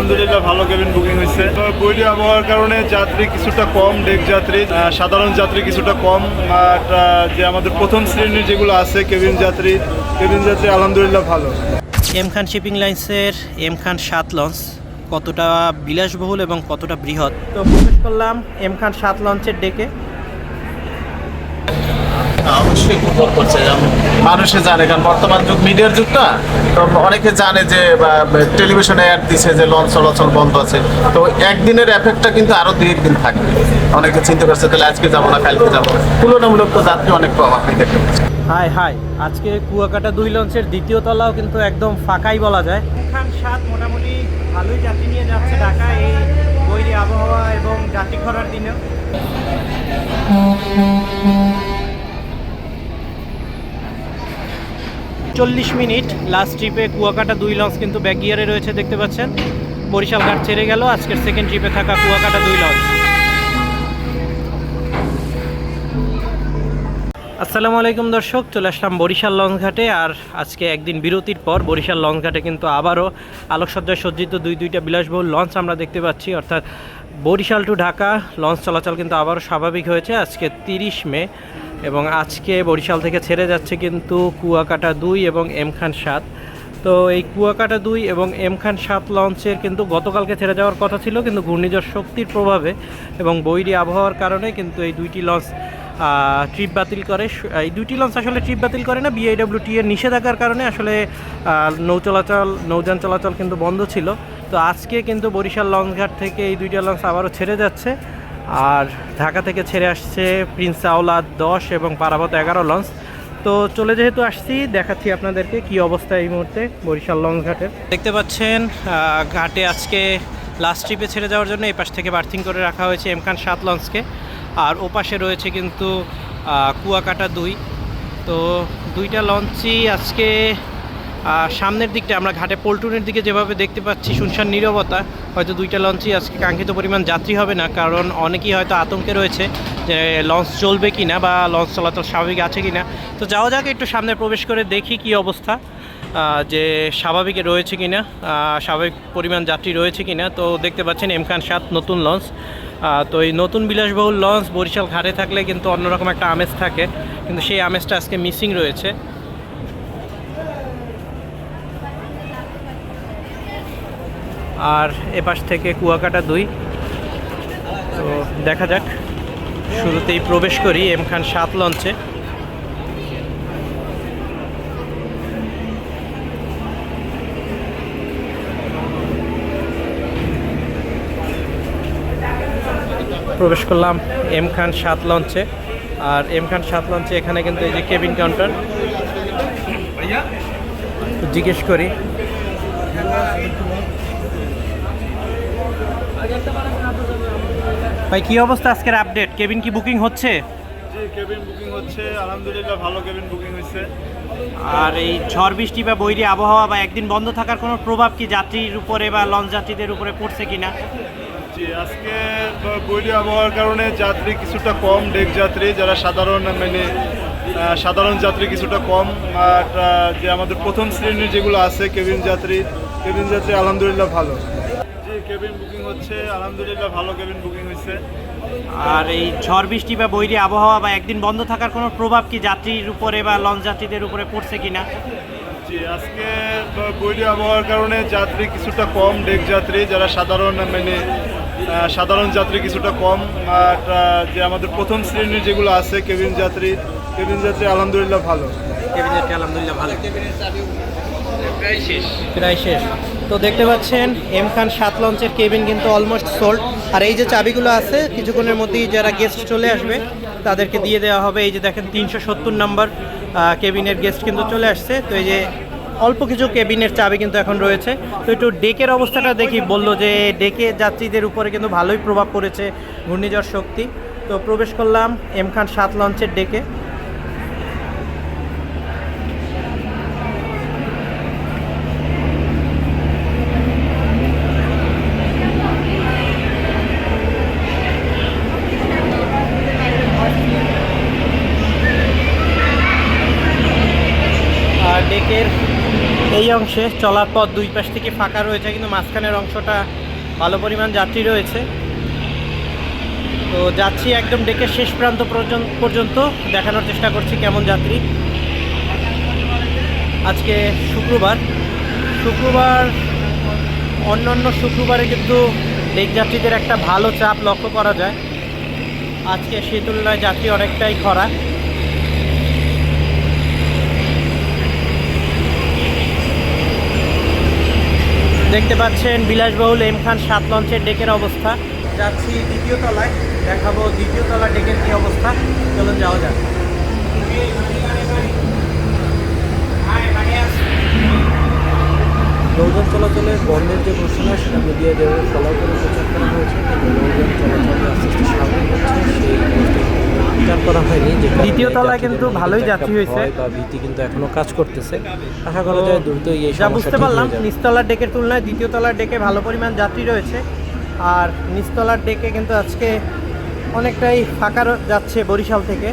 আলহামদুলিল্লাহ ভালো cabin booking হয়েছে। বৈরী আবহাওয়ার কারণে যাত্রী কিছুটা কম ডেক যাত্রী সাধারণ যাত্রী কিছুটা কম আর যে আমাদের প্রথম শ্রেণির যেগুলো আছে কেবিন যাত্রী কেবিন যাত্রী আলহামদুলিল্লাহ ভালো। এম খান শিপিং লাইন্সের এম খান সাত লঞ্চ কতটা বিলাসবহুল এবং কতটা বৃহৎ? তো প্রবেশ করলাম এম খান সাত লঞ্চের ডেকে। অবশ্যই করছে মানুষে জানে কারণ বর্তমান যুগ মিডিয়ার যুগটা তো অনেকে জানে যে টেলিভিশনে অ্যাড দিছে যে লঞ্চ চলাচল বন্ধ আছে। তো একদিনের এফেক্টটা কিন্তু আরও দুই একদিন থাকবে। অনেকে চিন্তা করছে তাহলে আজকে যাব না কালকে যাব তুলনামূলক তো যাত্রী অনেক কম আপনি দেখতে পাচ্ছেন। হাই হাই আজকে কুয়াকাটা দুই লঞ্চের দ্বিতীয় তলাও কিন্তু একদম ফাঁকাই বলা যায়। খান সাত মোটামুটি ভালোই যাত্রী নিয়ে যাচ্ছে ঢাকা এই বৈরী আবহাওয়া এবং যাত্রী খরার দিনেও। চল্লিশ মিনিট লাস্ট ট্রিপে কুয়াকাটা দুই লঞ্চ কিন্তু ব্যাক গিয়ারে রয়েছে, দেখতে পাচ্ছেন। বরিশাল ঘাট ছেড়ে গেল, আজকের সেকেন্ড ট্রিপে থাকা কুয়াকাটা দুই লঞ্চ আসসালামু আলাইকুম দর্শক, চলে আসলাম বরিশাল লঞ্চ ঘাটে আর আজকে একদিন বিরতির পর বরিশাল লঞ্চ ঘাটে কিন্তু আবারও আলোকসজ্জায় সজ্জিত দুই দুইটা বিলাসবহুল লঞ্চ আমরা দেখতে পাচ্ছি। অর্থাৎ বরিশাল টু ঢাকা, লঞ্চ চলাচল কিন্তু আবারও স্বাভাবিক হয়েছে। আজকে তিরিশ মে এবং আজকে বরিশাল থেকে ছেড়ে যাচ্ছে কিন্তু কুয়াকাটা দুই এবং এম খান সাত। তো এই কুয়াকাটা দুই এবং এম খান সাত লঞ্চের কিন্তু গতকালকে ছেড়ে যাওয়ার কথা ছিল, কিন্তু ঘূর্ণিঝড় শক্তির প্রভাবে এবং বৈরী আবহাওয়ার কারণে কিন্তু এই দুইটি লঞ্চ ট্রিপ বাতিল করে। এই দুইটি লঞ্চ আসলে ট্রিপ বাতিল করে না বিআইডব্লিউটি এর নিষেধাজ্ঞার কারণে আসলে নৌ চলাচল, নৌযান চলাচল কিন্তু বন্ধ ছিল। তো আজকে কিন্তু বরিশাল লঞ্চ ঘাট থেকে এই দুইটা লঞ্চ আবারও ছেড়ে যাচ্ছে। আর ঢাকা থেকে ছেড়ে আসছে প্রিন্স আওলাদ দশ এবং পারাবত এগারো লঞ্চ। তো চলে যেহেতু আসছি, দেখাচ্ছি আপনাদেরকে কি অবস্থা এই মুহূর্তে বরিশাল লঞ্চ ঘাটের দেখতে পাচ্ছেন ঘাটে আজকে লাস্ট ট্রিপে ছেড়ে যাওয়ার জন্য এই পাশ থেকে বার্থিং করে রাখা হয়েছে এমখান সাত লঞ্চকে। আর ওপাশে রয়েছে কিন্তু কুয়াকাটা দুই। তো দুইটা লঞ্চই আজকে সামনের দিকটা আমরা ঘাটে পল্টনের দিকে যেভাবে দেখতে পাচ্ছি, শুনশান নীরবতা, হয়তো দুইটা লঞ্চই আজকে কাঙ্ক্ষিত পরিমাণ যাত্রী হবে না, কারণ অনেকেই হয়তো আতঙ্কে রয়েছে যে লঞ্চ চলবে কি না বা লঞ্চ চলাচল স্বাভাবিক আছে কি না তো যাওয়া যাক, একটু সামনে প্রবেশ করে দেখি কি অবস্থা যে স্বাভাবিক রয়েছে কি না স্বাভাবিক পরিমাণ যাত্রী রয়েছে কি না তো দেখতে পাচ্ছেন এমখান সাত নতুন লঞ্চ তো এই নতুন বিলাসবহুল লঞ্চ বরিশাল ঘাটে থাকলে কিন্তু অন্যরকম একটা আমেজ থাকে, কিন্তু সেই আমেজটা আজকে মিসিং রয়েছে। আর এপাশ থেকে কুয়াকাটা দুই। তো দেখা যাক, শুরুতেই প্রবেশ করি এম খান সাত লঞ্চে। প্রবেশ করলাম এম খান সাত লঞ্চে। আর এম খান সাত লঞ্চে এখানে কিন্তু এই যে কেবিন কাউন্টার। জিজ্ঞেস করি ভাই কি অবস্থা আজকের আপডেট কেবিন কি বুকিং হচ্ছে? জি কেবিন বুকিং হচ্ছে। আলহামদুলিল্লাহ ভালো কেবিন বুকিং হয়েছে। আর এই ঝড় বৃষ্টি বা বৈরী আবহাওয়া বা একদিন বন্ধ থাকার কোনো প্রভাব কি যাত্রীর উপরে বা লঞ্চ যাত্রীদের উপরে পড়ছে কিনা? জি আজকে বৈরী আবহাওয়ার কারণে যাত্রী কিছুটা কম ডেক যাত্রী যারা সাধারণ মানে সাধারণ যাত্রী কিছুটা কম। আর যে আমাদের প্রথম শ্রেণির যেগুলো আছে কেবিন যাত্রী কেবিন যাত্রী আলহামদুলিল্লাহ ভালো। কেবিন বুকিং হচ্ছে আলহামদুলিল্লাহ ভালো কেবিন বুকিং হয়েছে। আর এই ঝড় বৃষ্টি বা বৈরী আবহাওয়া বা একদিন বন্ধ থাকার কোনো প্রভাব কি যাত্রীর উপরে বা লঞ্চ যাত্রীদের উপরে পড়ছে কিনা? জি আজকে বৈরী আবহাওয়ার কারণে যাত্রী কিছুটা কম ডেক যাত্রী যারা সাধারণ মানে সাধারণ যাত্রী কিছুটা কম আর যে আমাদের প্রথম শ্রেণির যেগুলো আছে কেবিন যাত্রী কেবিন যাত্রী আলহামদুলিল্লাহ ভালো। কেবিন যাত্রী আলহামদুলিল্লাহ ভালো। প্রায় শেষ। তো দেখতে পাচ্ছেন, এম খান সাত লঞ্চের কেবিন কিন্তু অলমোস্ট সোল্ড আর এই যে চাবিগুলো আছে, কিছুক্ষণের মধ্যেই যারা গেস্ট চলে আসবে, তাদেরকে দিয়ে দেওয়া হবে। এই যে দেখেন, তিনশো সত্তর নাম্বার কেবিনের গেস্ট কিন্তু চলে আসছে। তো এই যে অল্প কিছু কেবিনের চাবি কিন্তু এখন রয়েছে। তো একটু ডেকের অবস্থাটা দেখি, বলল যে ডেকে যাত্রীদের উপরে কিন্তু ভালোই প্রভাব পড়েছে ঘূর্ণিঝড় শক্তি। তো প্রবেশ করলাম এম খান সাত লঞ্চের ডেকে। ডেকের এই অংশে চলার পথ দুই পাশ থেকে ফাঁকা রয়েছে, কিন্তু মাঝখানের অংশটা ভালো পরিমাণ যাত্রী রয়েছে। তো যাচ্ছি একদম ডেকের শেষ প্রান্ত পর্যন্ত, দেখানোর চেষ্টা করছি কেমন যাত্রী। আজকে শুক্রবার। শুক্রবার, অন্যান্য শুক্রবারে কিন্তু লেক যাত্রীদের একটা ভালো চাপ লক্ষ্য করা যায়। আজকে সে তুলনায় যাত্রী অনেকটাই খরা। দেখতে পাচ্ছেন বিলাসবহুল এম খান সাত লঞ্চের ডেকের অবস্থা। যাচ্ছি দ্বিতীয় তলায়, দেখাবো দ্বিতীয় তলার ডেকের কি অবস্থা। চলুন যাওয়া যাক। নৌযান চলাচলের বন্ধের যে ঘোষণা, সেটা মিডিয়া যেভাবে ফলো করে প্রচার করা হয়েছে নৌযান চলাচল আস্তে আস্তে সেই প্রচার করা হয়নি যে দ্বিতীয় তলায় কিন্তু ভালোই যাত্রী হয়েছে। বা ভীতি কিন্তু এখনও কাজ করতেছে আশা করা যায় দ্রুতই এই যা বুঝতে পারলাম। নিচতলার ডেকের তুলনায় দ্বিতীয় তলার ডেকে ভালো পরিমাণ যাত্রী রয়েছে আর নিচতলার ডেকে কিন্তু আজকে অনেকটাই ফাঁকা যাচ্ছে বরিশাল থেকে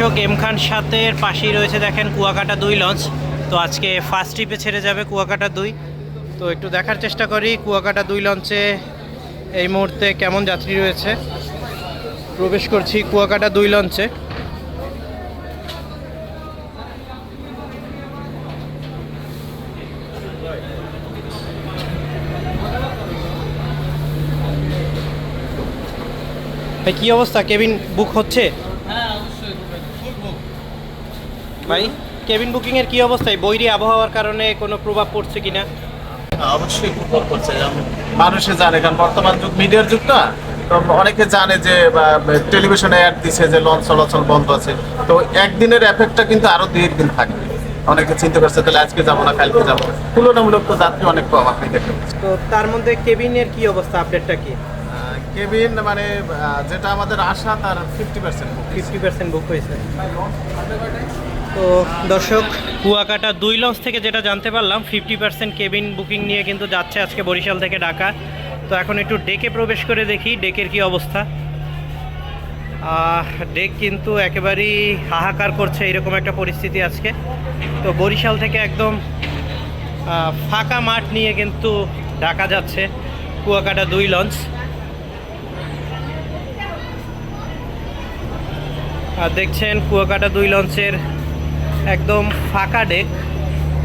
দর্শক, এম খান সাতের পাশেই রয়েছে দেখেন কুয়াকাটা দুই লঞ্চ। তো আজকে ফার্স্ট ট্রিপে ছেড়ে যাবে কুয়াকাটা দুই। তো একটু দেখার চেষ্টা করি কুয়াকাটা দুই লঞ্চে এই মুহূর্তে কেমন যাত্রী রয়েছে। প্রবেশ করছি কুয়াকাটা দুই লঞ্চে। কি অবস্থা? কেবিন বুক হচ্ছে? ভাই কেবিন বুকিং এর কি অবস্থা এই বৈরী আবহাওয়ার কারণে কোনো প্রভাব পড়ছে কিনা? অবশ্যই প্রভাব যেমন মানুষে জানে কারণ বর্তমান যুগ মিডিয়ার যুগটা তো অনেকে জানে যে টেলিভিশনে অ্যাড দিছে যে লঞ্চ চলাচল বন্ধ আছে। তো একদিনের এফেক্টটা কিন্তু আরও দুই একদিন থাকবে অনেকে চিন্তা করছে তাহলে আজকে যাব না কালকে যাব তুলনামূলক তো যাত্রী অনেক কম আপনি দেখতে তো তার মধ্যে কেবিনের কি অবস্থা? আপডেটটা কি? কেবিন মানে যেটা আমাদের আশা তার fifty percent fifty percent book হয়েছে। তো দর্শক, কুয়াকাটা দুই লঞ্চ থেকে যেটা জানতে পারলাম ফিফটি পার্সেন্ট কেবিন বুকিং নিয়ে কিন্তু যাচ্ছে আজকে বরিশাল থেকে ঢাকা। তো এখন একটু ডেকে প্রবেশ করে দেখি ডেকের কি অবস্থা। ডেক কিন্তু একেবারেই হাহাকার করছে এরকম একটা পরিস্থিতি আজকে। তো বরিশাল থেকে একদম ফাঁকা মাঠ নিয়ে কিন্তু ঢাকা যাচ্ছে কুয়াকাটা দুই লঞ্চ। আর দেখছেন কুয়াকাটা দুই লঞ্চের একদম ফাঁকা ডেক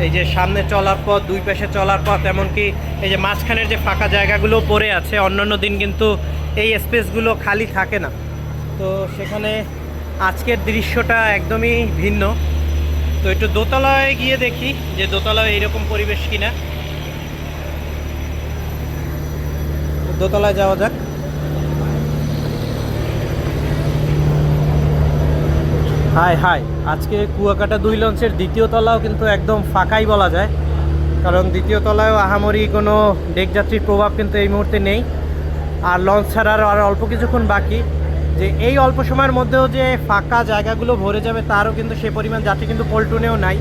এই যে সামনে চলার পথ, দুই পাশে চলার পথ, এমনকি এই যে মাঝখানের যে ফাঁকা জায়গাগুলো পড়ে আছে, অন্যান্য দিন কিন্তু এই স্পেসগুলো খালি থাকে না। তো সেখানে আজকের দৃশ্যটা একদমই ভিন্ন। তো একটু দোতলায় গিয়ে দেখি যে দোতলায় এইরকম পরিবেশ কিনা। দোতলায় যাওয়া যাক। Hi hi. আজকে কুয়াকাটা দুই লঞ্চের দ্বিতীয় তলাও কিন্তু একদম ফাঁকাই বলা যায়। কারণ দ্বিতীয় তলায়ও আহামরি কোনো ডেক যাত্রীর প্রভাব কিন্তু এই মুহূর্তে নেই। আর লঞ্চ ছাড়ার আর অল্প কিছুক্ষণ বাকি। যে এই অল্প সময়ের মধ্যেও যে ফাঁকা জায়গাগুলো ভরে যাবে তারও কিন্তু সে পরিমাণ যাত্রী কিন্তু পল্টনেও নাই।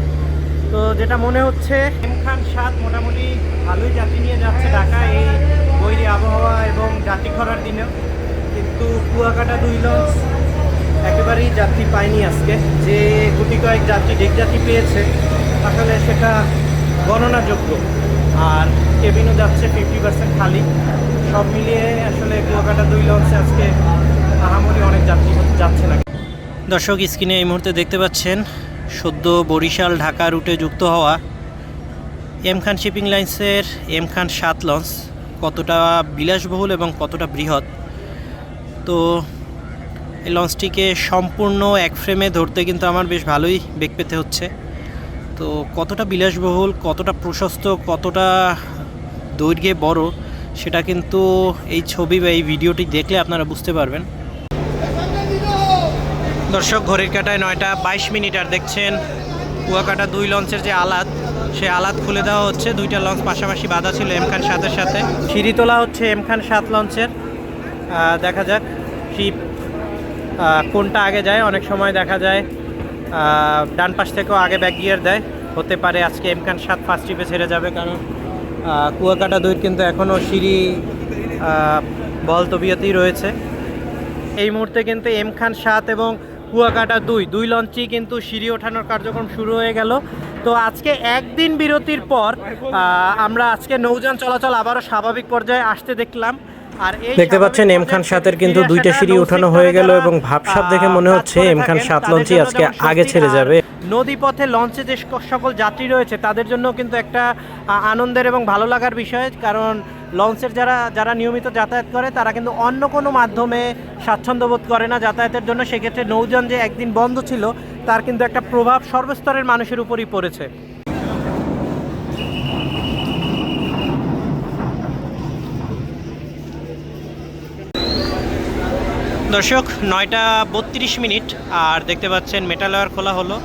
তো যেটা মনে হচ্ছে এম খান সাত মোটামুটি ভালোই যাত্রী নিয়ে যাচ্ছে ঢাকা এই বৈরী আবহাওয়া এবং যাত্রী খরার দিনেও। কিন্তু কুয়াকাটা দুই লঞ্চ একেবারেই যাত্রী পায়নি আজকে। যে গুটি কয়েক যাত্রী ডেক যাত্রী পেয়েছে আসলে সেটা গণনাযোগ্য। আর কেবিনও যাচ্ছে ফিফটি পার্সেন্ট খালি। সব মিলিয়ে আসলে কুয়াকাটা দুই লঞ্চে আজকে আহামরি অনেক যাত্রী যাচ্ছে না। দর্শক, স্ক্রিনে এই মুহূর্তে দেখতে পাচ্ছেন সদ্য বরিশাল ঢাকা রুটে যুক্ত হওয়া এম খান শিপিং লাইন্সের এম খান সাত লঞ্চ। কতটা বিলাসবহুল এবং কতটা বৃহৎ? তো এই লঞ্চটিকে সম্পূর্ণ এক ফ্রেমে ধরতে কিন্তু আমার বেশ ভালোই বেগ পেতে হচ্ছে। তো কতটা বিলাসবহুল, কতটা প্রশস্ত, কতটা দৈর্ঘ্যে বড়, সেটা কিন্তু এই ছবি বা এই ভিডিওটি দেখলে আপনারা বুঝতে পারবেন। দর্শক, ঘড়ির কাটায় নয়টা বাইশ মিনিট আর দেখছেন, কুয়াকাটা দুই লঞ্চের যে আলাদ, সে আলাদ খুলে দেওয়া হচ্ছে। দুইটা লঞ্চ পাশাপাশি বাধা ছিল এম খান সাতের সাথে। সিঁড়ি তোলা হচ্ছে এম খান সাত লঞ্চের। দেখা যাক ট্রিপ কোনটা আগে যায়? অনেক সময় দেখা যায় ডান পাশ থেকেও আগে ব্যাক গিয়ার দেয়। হতে পারে আজকে এম খান সাত ফার্স্ট ট্রিপে ছেড়ে যাবে কারণ কুয়াকাটা দুইয়ের কিন্তু এখনও সিঁড়ি বল তবিয়তেই রয়েছে। এই মুহূর্তে কিন্তু এম খান সাত এবং কুয়াকাটা দুই দুই লঞ্চই কিন্তু সিঁড়ি ওঠানোর কার্যক্রম শুরু হয়ে গেল। তো আজকে একদিন বিরতির পর আমরা আজকে নৌযান চলাচল আবারও স্বাভাবিক পর্যায়ে আসতে দেখলাম। দেখতে পাচ্ছেন এম খান সাতের কিন্তু দুইটা সিঁড়ি উঠানো হয়ে গেল এবং ভাবসাব দেখে মনে হচ্ছে এম খান সাত লঞ্চই আজকে আগে ছেড়ে যাবে। নদীপথে লঞ্চে যে সকল যাত্রী রয়েছে তাদের জন্য কিন্তু একটা আনন্দের এবং ভালো লাগার বিষয়। কারণ লঞ্চের যারা যারা নিয়মিত যাতায়াত করে তারা কিন্তু অন্য কোনো মাধ্যমে স্বাচ্ছন্দ্য বোধ করে না যাতায়াতের জন্য। সেক্ষেত্রে নৌযান যে একদিন বন্ধ ছিল তার কিন্তু একটা প্রভাব সর্বস্তরের মানুষের উপরই পড়েছে। দর্শক, নয়টা বত্রিশ মিনিট, আর দেখতে পাচ্ছেন মেটালয়ার খোলা হলো।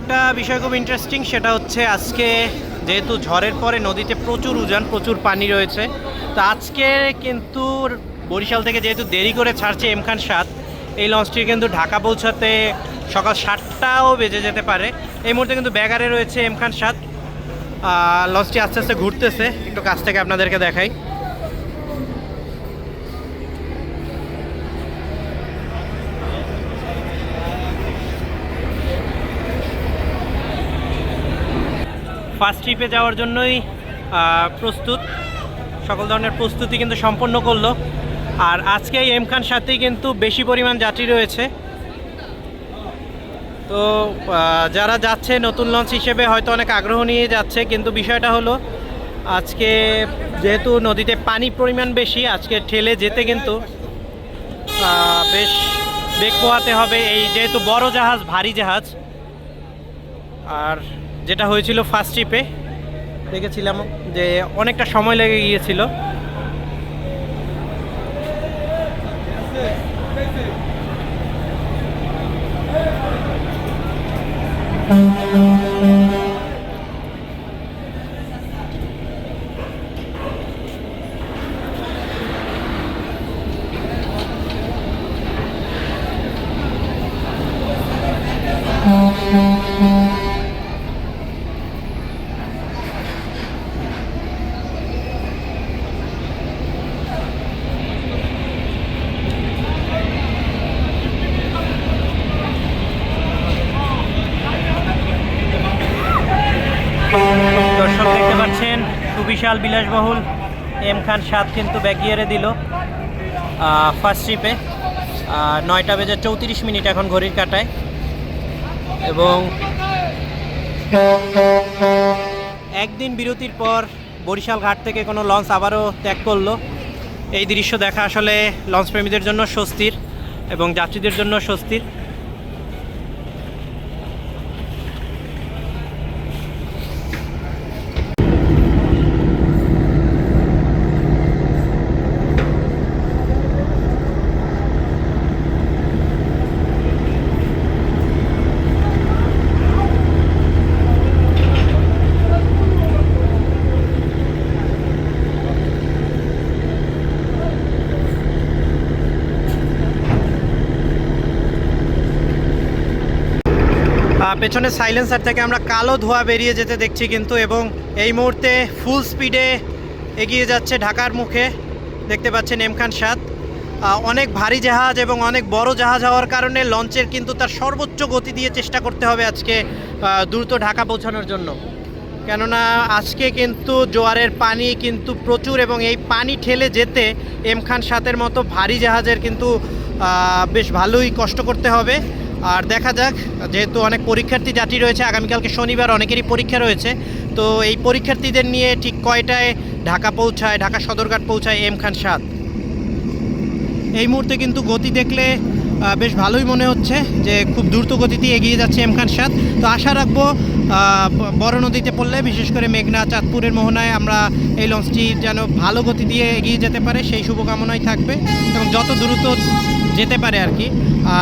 একটা বিষয় খুব ইন্টারেস্টিং সেটা হচ্ছে আজকে যেহেতু ঝড়ের পরে নদীতে প্রচুর উজান, প্রচুর পানি রয়েছে, তো আজকে কিন্তু বরিশাল থেকে যেহেতু দেরি করে ছাড়ছে এম খান সাত, এই লঞ্চটি কিন্তু ঢাকা পৌঁছাতে সকাল সাতটাও বেজে যেতে পারে। এই মুহূর্তে কিন্তু ব্যাগারে রয়েছে এম খান সাত লঞ্চটি আস্তে আস্তে ঘুরতেছে। একটু কাছ থেকে আপনাদেরকে দেখাই। ফার্স্ট ট্রিপে যাওয়ার জন্যই প্রস্তুত। সকল ধরনের প্রস্তুতি কিন্তু সম্পন্ন করল। আর আজকে এম খান সাথেই কিন্তু বেশি পরিমাণ যাত্রী রয়েছে। তো যারা যাচ্ছে নতুন লঞ্চ হিসেবে হয়তো অনেক আগ্রহ নিয়ে যাচ্ছে, কিন্তু বিষয়টা হলো, আজকে যেহেতু নদীতে পানি পরিমাণ বেশি, আজকে ঠেলে যেতে কিন্তু বেশ বেগ পোহাতে হবে। এই যেহেতু বড় জাহাজ, ভারী জাহাজ, আর যেটা হয়েছিল ফার্স্ট ট্রিপে দেখেছিলাম যে অনেকটা সময় লেগে গিয়েছিল। দর্শক দেখতে পাচ্ছেন সুবিশাল এম খান সাত কিন্তু ব্যাক গিয়ারে দিল ফার্স্ট ট্রিপে নয়টা বেজে চৌত্রিশ মিনিট এখন ঘড়ির কাটায়। এবং একদিন বিরতির পর বরিশাল ঘাট থেকে কোনো লঞ্চ আবারও ত্যাগ করল। এই দৃশ্য দেখা আসলে লঞ্চ প্রেমীদের জন্য স্বস্তির এবং যাত্রীদের জন্য স্বস্তির। পেছনে সাইলেন্সার থেকে আমরা কালো ধোঁয়া বেরিয়ে যেতে দেখছি কিন্তু এবং এই মুহূর্তে ফুল স্পিডে এগিয়ে যাচ্ছে ঢাকার মুখে। দেখতে পাচ্ছেন এমখান সাত অনেক ভারী জাহাজ এবং অনেক বড় জাহাজ হওয়ার কারণে লঞ্চের কিন্তু তার সর্বোচ্চ গতি দিয়ে চেষ্টা করতে হবে আজকে দ্রুত ঢাকা পৌঁছানোর জন্য। কেননা আজকে কিন্তু জোয়ারের পানি কিন্তু প্রচুর এবং এই পানি ঠেলে যেতে এমখান সাতের মতো ভারী জাহাজের কিন্তু বেশ ভালোই কষ্ট করতে হবে। আর দেখা যাক, যেহেতু অনেক পরীক্ষার্থী যাত্রী রয়েছে, আগামীকালকে শনিবার অনেকেরই পরীক্ষা রয়েছে, তো এই পরীক্ষার্থীদের নিয়ে ঠিক কয়টায় ঢাকা পৌঁছায়, ঢাকা সদরঘাট পৌঁছায় এম খান সাত এই মুহূর্তে কিন্তু গতি দেখলে বেশ ভালোই মনে হচ্ছে যে খুব দ্রুত গতিতে এগিয়ে যাচ্ছে এম খান সাত তো আশা রাখব বড় নদীতে পড়লে, বিশেষ করে মেঘনা, চাঁদপুরের মোহনায় আমরা এই লঞ্চটি যেন ভালো গতি দিয়ে এগিয়ে যেতে পারে, সেই শুভকামনাই থাকবে। এবং যত দ্রুত যেতে পারে আর কি।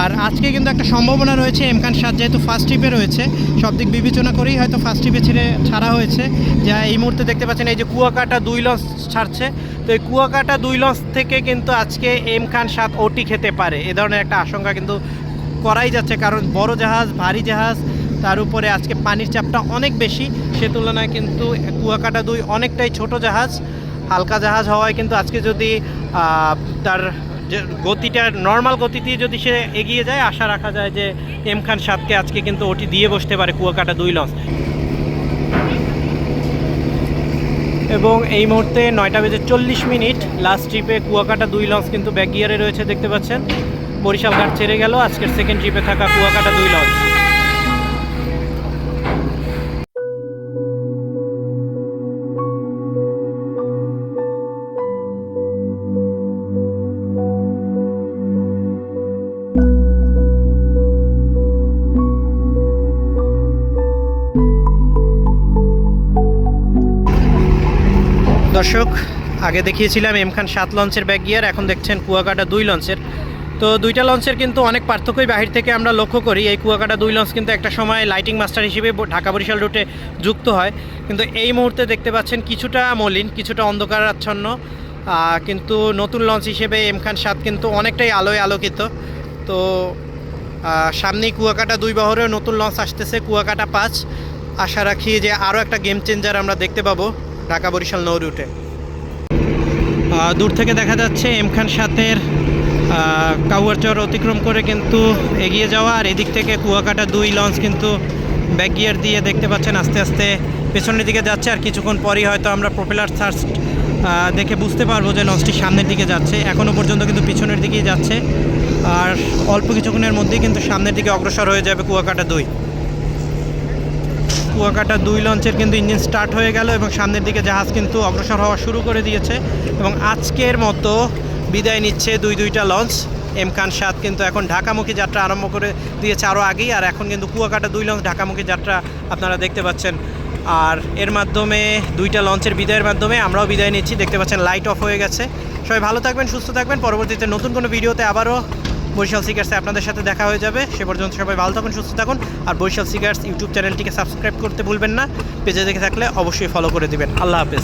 আর আজকে কিন্তু একটা সম্ভাবনা রয়েছে এম খান সাত যেহেতু ফার্স্ট ট্রিপে রয়েছে, সব দিক বিবেচনা করেই হয়তো ফার্স্ট ট্রিপে ছেড়ে ছাড়া হয়েছে। যা এই মুহূর্তে দেখতে পাচ্ছেন, এই যে কুয়াকাটা দুই লঞ্চ ছাড়ছে। তো এই কুয়াকাটা দুই লঞ্চ থেকে কিন্তু আজকে এম খান ওটি খেতে পারে। এ ধরনের একটা আশঙ্কা কিন্তু করাই যাচ্ছে, কারণ বড় জাহাজ, ভারী জাহাজ, তার উপরে আজকে পানির চাপটা অনেক বেশি। সে তুলনায় কিন্তু কুয়াকাটা দুই অনেকটাই ছোট জাহাজ। হালকা জাহাজ হওয়ায় কিন্তু আজকে যদি তার গতিটা নর্মাল গতিতে যদি সে এগিয়ে যায়, আশা রাখা যায় যে এম খান সাতকে আজকে কিন্তু ওটি দিয়ে বসতে পারে কুয়াকাটা দুই লঞ্চ। এবং এই মুহূর্তে নয়টা বেজে চল্লিশ মিনিট লাস্ট ট্রিপে কুয়াকাটা দুই লঞ্চ কিন্তু ব্যাক গিয়ারে রয়েছে, দেখতে পাচ্ছেন। বরিশাল ঘাট ছেড়ে গেল, আজকের সেকেন্ড ট্রিপে থাকা কুয়াকাটা দুই লঞ্চ। দর্শক আগে দেখিয়েছিলাম এম খান সাত লঞ্চের ব্যাক গিয়ার এখন দেখছেন কুয়াকাটা দুই লঞ্চের। তো দুইটা লঞ্চের কিন্তু অনেক পার্থক্যই বাহির থেকে আমরা লক্ষ্য করি। এই কুয়াকাটা দুই লঞ্চ কিন্তু একটা সময় লাইটিং মাস্টার হিসেবে ঢাকা বরিশাল রুটে যুক্ত হয়। কিন্তু এই মুহূর্তে দেখতে পাচ্ছেন কিছুটা মলিন কিছুটা অন্ধকারাচ্ছন্ন। আহ, কিন্তু নতুন লঞ্চ হিসেবে এম খান সাত কিন্তু অনেকটাই আলোয় আলোকিত। তো সামনেই কুয়াকাটা দুই বহরেও নতুন লঞ্চ আসতেছে কুয়াকাটা পাঁচ। আশা রাখি যে আরও একটা গেম চেঞ্জার আমরা দেখতে পাবো। ঢাকা বরিশাল নৌ রুটে। দূর থেকে দেখা যাচ্ছে এম খান সাতের কাউয়ার চর অতিক্রম করে কিন্তু এগিয়ে যাওয়া। আর এদিক থেকে কুয়াকাটা দুই লঞ্চ কিন্তু ব্যাক গিয়ার দিয়ে দেখতে পাচ্ছেন আস্তে আস্তে পেছনের দিকে যাচ্ছে। আর কিছুক্ষণ পরই হয়তো আমরা প্রপেলার সার্চ দেখে বুঝতে পারব যে লঞ্চটি সামনের দিকে যাচ্ছে। এখনও পর্যন্ত কিন্তু পিছনের দিকেই যাচ্ছে। আর অল্প কিছুক্ষণের মধ্যেই কিন্তু সামনের দিকে অগ্রসর হয়ে যাবে কুয়াকাটা দুই। কুয়াকাটা দুই লঞ্চের কিন্তু ইঞ্জিন স্টার্ট হয়ে গেল এবং সামনের দিকে জাহাজ কিন্তু অগ্রসর হওয়া শুরু করে দিয়েছে এবং আজকের মতো বিদায় নিচ্ছে দুই দুইটা লঞ্চ। এম খান সাত কিন্তু এখন ঢাকামুখী যাত্রা আরম্ভ করে দিয়েছে আরও আগেই, আর এখন কিন্তু কুয়াকাটা দুই লঞ্চ ঢাকামুখী যাত্রা আপনারা দেখতে পাচ্ছেন। আর এর মাধ্যমে দুইটা লঞ্চের বিদায়ের মাধ্যমে আমরাও বিদায় নিচ্ছি, দেখতে পাচ্ছেন লাইট অফ হয়ে গেছে। সবাই ভালো থাকবেন, সুস্থ থাকবেন, পরবর্তীতে নতুন কোনো ভিডিওতে আবারও বরিশাল সিকার্সে আপনাদের সাথে দেখা হয়ে যাবে। সে পর্যন্ত সবাই ভালো থাকুন, সুস্থ থাকুন। আর বরিশাল সিকার্স ইউটিউব চ্যানেলটিকে সাবস্ক্রাইব করতে ভুলবেন না। পেজে দেখে থাকলে অবশ্যই ফলো করে দেবেন। আল্লাহ হাফেজ।